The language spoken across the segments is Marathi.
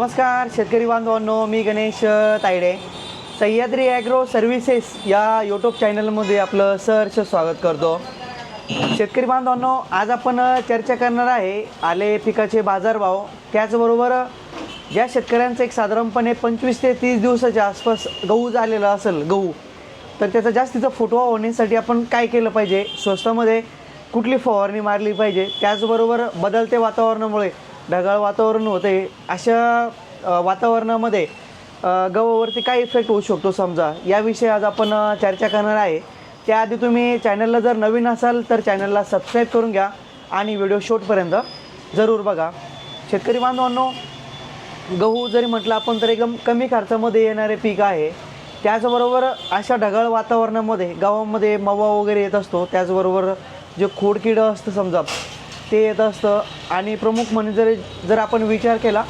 नमस्कार शेतकरी बांधवांनो मी गणेश तायडे. सह्याद्री ॲग्रो सर्व्हिसेस या यूट्यूब चॅनलमध्ये आपलं सहर्ष स्वागत करतो. शेतकरी बांधवांनो आज आपण चर्चा करणार आहे आले पिकाचे बाजारभाव. त्याचबरोबर ज्या शेतकऱ्यांचं एक साधारणपणे पंचवीस ते तीस दिवसाच्या आसपास गहू झालेला असेल गहू तर त्याचा जास्तीचा फुटवा होण्यासाठी आपण काय केलं पाहिजे? स्वस्तामध्ये कुठली फवारणी मारली पाहिजे? त्याचबरोबर बदलते वातावरणामुळे ढगाळ वातावरण होते. अशा वातावरणामध्ये गव्हावरती काय इफेक्ट होऊ शकतो समजा? याविषयी आज आपण चर्चा करणार आहे. त्याआधी तुम्ही चॅनलला जर नवीन असाल तर चॅनलला सबस्क्राईब करून घ्या आणि व्हिडिओ शेवटपर्यंत जरूर बघा. शेतकरी बांधवांनो गहू जरी म्हटलं आपण तर एकदम कमी खर्चामध्ये येणारे पीक आहे. त्याचबरोबर अशा ढगाळ वातावरणामध्ये गावामध्ये मवा वगैरे येत असतो. त्याचबरोबर जे खोडकिडं असतं समजा ते येत असतं. आणि प्रमुख म्हणजे जर जर आपण विचार केला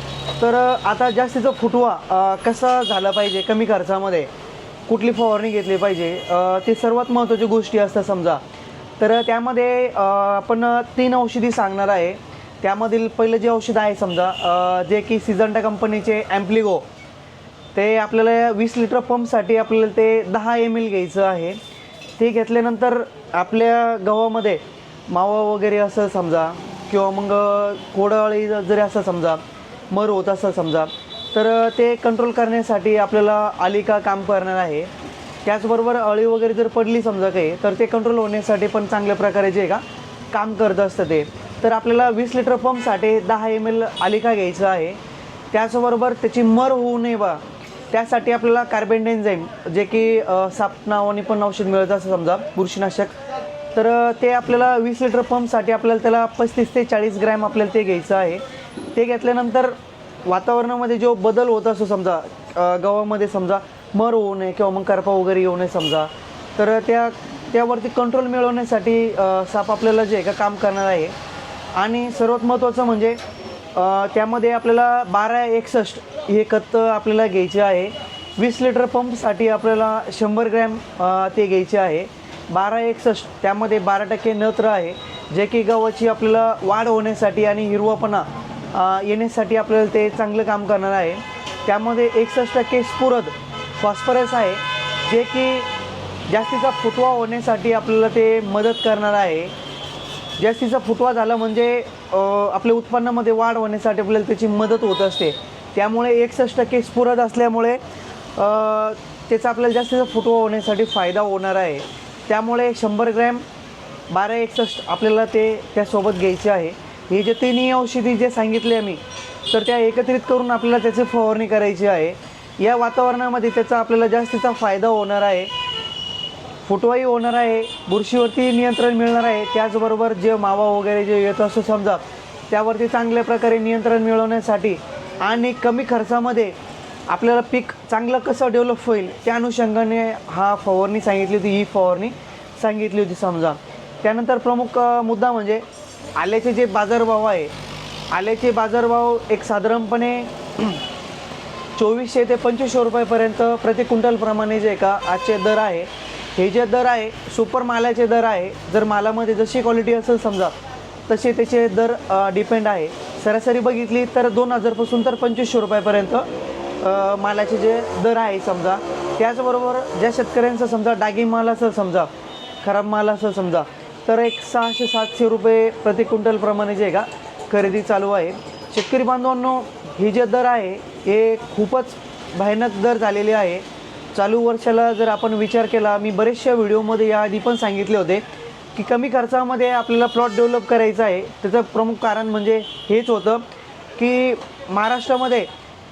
तर आता जास्तीचा फुटवा कसा झाला पाहिजे कमी खर्चामध्ये? कुठली फवारणी घेतली पाहिजे? ते सर्वात महत्त्वाची गोष्टी असतात समजा. तर त्यामध्ये आपण तीन औषधी सांगणार आहे. त्यामधील पहिलं जे औषध आहे समजा जे की सिजंटा कंपनीचे ॲम्प्लिगो. ते आपल्याला वीस लिटर पंपसाठी आपल्याला ते दहा एम एल घ्यायचं आहे. ते घेतल्यानंतर आपल्या गव्हामध्ये मावा वगैरे असं समजा किंवा मग कोडाळी जरी असं समजा मर होत असं समजा तर ते कंट्रोल करण्यासाठी आपल्याला आलिका काम करणार आहे. त्याचबरोबर अळी वगैरे जर पडली समजा काही तर ते कंट्रोल होण्यासाठी पण चांगल्या प्रकारे जे का काम करत असतं ते. तर आपल्याला वीस लिटर पंपसाठी दहा एम एल आलिका घ्यायचं आहे. त्याचबरोबर त्याची मर होऊ नये बा. त्यासाठी आपल्याला कार्बन एन्झाईम जे की साप नावाने पण औषध मिळत असं समजा बुरशीनाशक. तर ते आपल्याला वीस लिटर पंपसाठी आपल्याला त्याला पस्तीस ते चाळीस ग्रॅम आपल्याला ते घ्यायचं आहे. ते घेतल्यानंतर वातावरणामध्ये जो बदल होत असतो समजा गव्हामध्ये समजा मर होऊ नये किंवा मग करपा वगैरे येऊ नये समजा तर त्या त्यावरती कंट्रोल मिळवण्यासाठी साप आपल्याला जे आहे का काम करणार आहे. आणि सर्वात महत्त्वाचं म्हणजे त्यामध्ये आपल्याला बारा एकसष्ट हे खत आपल्याला घ्यायचे आहे. वीस लिटर पंपसाठी आपल्याला शंभर ग्रॅम ते घ्यायचे आहे. बारा एकसष्ट त्यामध्ये बारा टक्के नत्र आहे जे की गव्हाची आपल्याला वाढ होण्यासाठी आणि हिरवापणा येण्यासाठी आपल्याला ते चांगलं काम करणार आहे. त्यामध्ये एकसष्ट टक्के स्फुरद फॉस्फरस आहे जे की जास्तीचा फुटवा होण्यासाठी आपल्याला ते मदत करणार आहे. जास्तीचा फुटवा झाला म्हणजे आपल्या उत्पन्नामध्ये वाढ होण्यासाठी आपल्याला त्याची मदत होत असते. त्यामुळे एकसष्ट टक्के स्फुरद असल्यामुळे त्याचा आपल्याला जास्तीचा फुटवा होण्यासाठी फायदा होणार आहे. त्यामुळे शंभर ग्रॅम बारा एकसष्ट आपल्याला ते त्यासोबत घ्यायचे आहे. हे जे तिन्ही औषधी जे सांगितले आम्ही तर त्या एकत्रित करून आपल्याला त्याची फवारणी करायची आहे. या वातावरणामध्ये त्याचा आपल्याला जास्तीचा फायदा होणार आहे. फुटवाई होणार आहे बुरशीवरती नियंत्रण मिळणार आहे. त्याचबरोबर जे मावा वगैरे जे येत असतो समजा त्यावरती चांगल्या प्रकारे नियंत्रण मिळवण्यासाठी आणि कमी खर्चामध्ये आपल्याला पीक चांगलं कसं डेव्हलप होईल त्या अनुषंगाने हा फवारणी सांगितली होती ही फवारणी सांगितली होती समजा. त्यानंतर प्रमुख मुद्दा म्हणजे आल्याचे जे बाजारभाव आहे आल्याचे बाजारभाव एक साधारणपणे चोवीसशे ते पंचवीसशे रुपयापर्यंत प्रति क्विंटलप्रमाणे जे का आजचे दर आहे हे जे दर आहे सुपर मालाचे दर आहे जर मालामध्ये जशी क्वालिटी असेल समजा तसे त्याचे दर डिपेंड आहे. सरासरी बघितली तर दोन हजारपासून तर पंचवीसशे रुपयापर्यंत मालाचे जे दर आहे समजा त्याचबरोबर ज्या शेतकऱ्यांचं समजा डागी माल असेल समजा खराब माल असेल समजा तर एक सहाशे सातशे रुपये प्रति क्विंटलप्रमाणे जे आहे का खरेदी चालू आहे. शेतकरी बांधवांनो हे जे दर आहे हे खूपच भयानक दर झालेले आहे. चालू वर्षाला जर आपण विचार केला मी बरेचशा व्हिडिओमध्ये याआधी पण सांगितले होते की कमी खर्चामध्ये आपल्याला प्लॉट डेव्हलप करायचा आहे. त्याचं प्रमुख कारण म्हणजे हेच होतं की महाराष्ट्रामध्ये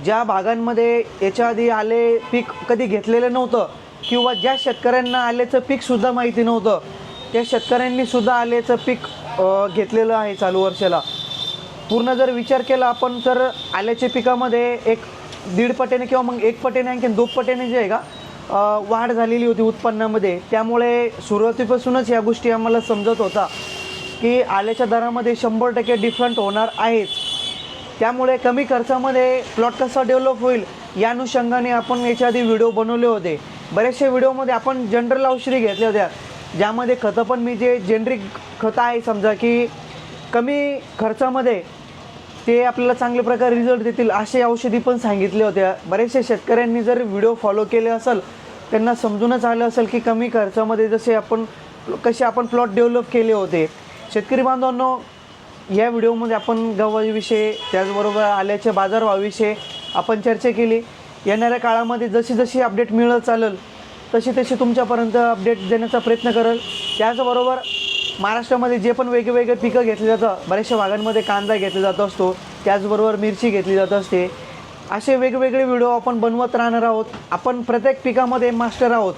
ज्या भागांमध्ये याच्या आधी आले पीक कधी घेतलेलं नव्हतं किंवा ज्या शेतकऱ्यांना आल्याचं पीकसुद्धा माहिती नव्हतं त्या शेतकऱ्यांनी सुद्धा आल्याचं पीक घेतलेलं आहे चालू वर्षाला. पूर्ण जर विचार केला आपण तर आल्याच्या पिकामध्ये एक दीड पटीने किंवा मग एक पटीने आणखी दोन पटीने जे आहे का वाढ झालेली होती उत्पन्नामध्ये. त्यामुळे सुरुवातीपासूनच या गोष्टी आम्हाला समजत होता की आल्याच्या दरामध्ये शंभर टक्के डिफरंट होणार आहेच. त्यामुळे कमी खर्चामध्ये प्लॉट कसा डेव्हलप होईल या अनुषंगाने आपण याच्या आधी व्हिडिओ बनवले होते. बऱ्याचशा व्हिडिओमध्ये आपण जनरल औषधी घेतल्या होत्या. ज्यामध्ये खतं पण मी जे जेनरिक खतं आहे समजा की कमी खर्चामध्ये ते आपल्याला चांगल्या प्रकारे रिझल्ट देतील असे औषधी पण सांगितले होत्या बरेचशा शेतकऱ्यांनी जर व्हिडिओ फॉलो केले असेल त्यांना समजूनच आलं असेल की कमी खर्चामध्ये जसे आपण कसे आपण प्लॉट डेव्हलप केले होते. शेतकरी बांधवांनो या व्हिडिओमध्ये आपण गव्हाविषयी त्याचबरोबर आल्याच्या बाजारभावाविषयी आपण चर्चा केली. येणाऱ्या काळामध्ये जशी जशी अपडेट मिळत चालेल तशी तशी तुमच्यापर्यंत अपडेट देण्याचा प्रयत्न करेल. त्याचबरोबर महाराष्ट्रामध्ये जे पण वेगवेगळे पिकं घेतली जातं बऱ्याचशा भागांमध्ये कांदा घेतला जात असतो त्याचबरोबर मिरची घेतली जात असते. असे वेगवेगळे व्हिडिओ आपण बनवत राहणार आहोत. आपण प्रत्येक पिकामध्ये मास्टर आहोत.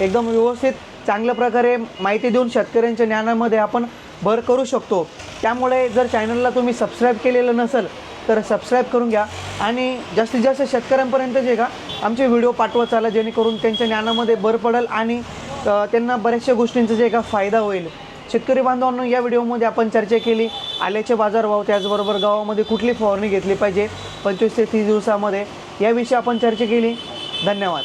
एकदम व्यवस्थित चांगल्या प्रकारे माहिती देऊन शेतकऱ्यांच्या ज्ञानामध्ये आपण भर करू शकतो. त्यामुळे जर चॅनलला तुम्ही सबस्क्राईब केलेलं नसेल तर सबस्क्राईब करून घ्या. आणि जास्तीत जास्त शेतकऱ्यांपर्यंत जे का आमचे व्हिडिओ पाठवत चाला जेणेकरून त्यांच्या ज्ञानामध्ये भर पडेल आणि त्यांना बऱ्याचशा गोष्टींचा जे का फायदा होईल. शेतकरी बांधवांनो या व्हिडिओमध्ये आपण चर्चा केली. आल्याचे बाजारभाव त्याचबरोबर गावामध्ये कुठली फवारणी घेतली पाहिजे पंचवीस ते तीस दिवसामध्ये याविषयी आपण चर्चा केली. धन्यवाद.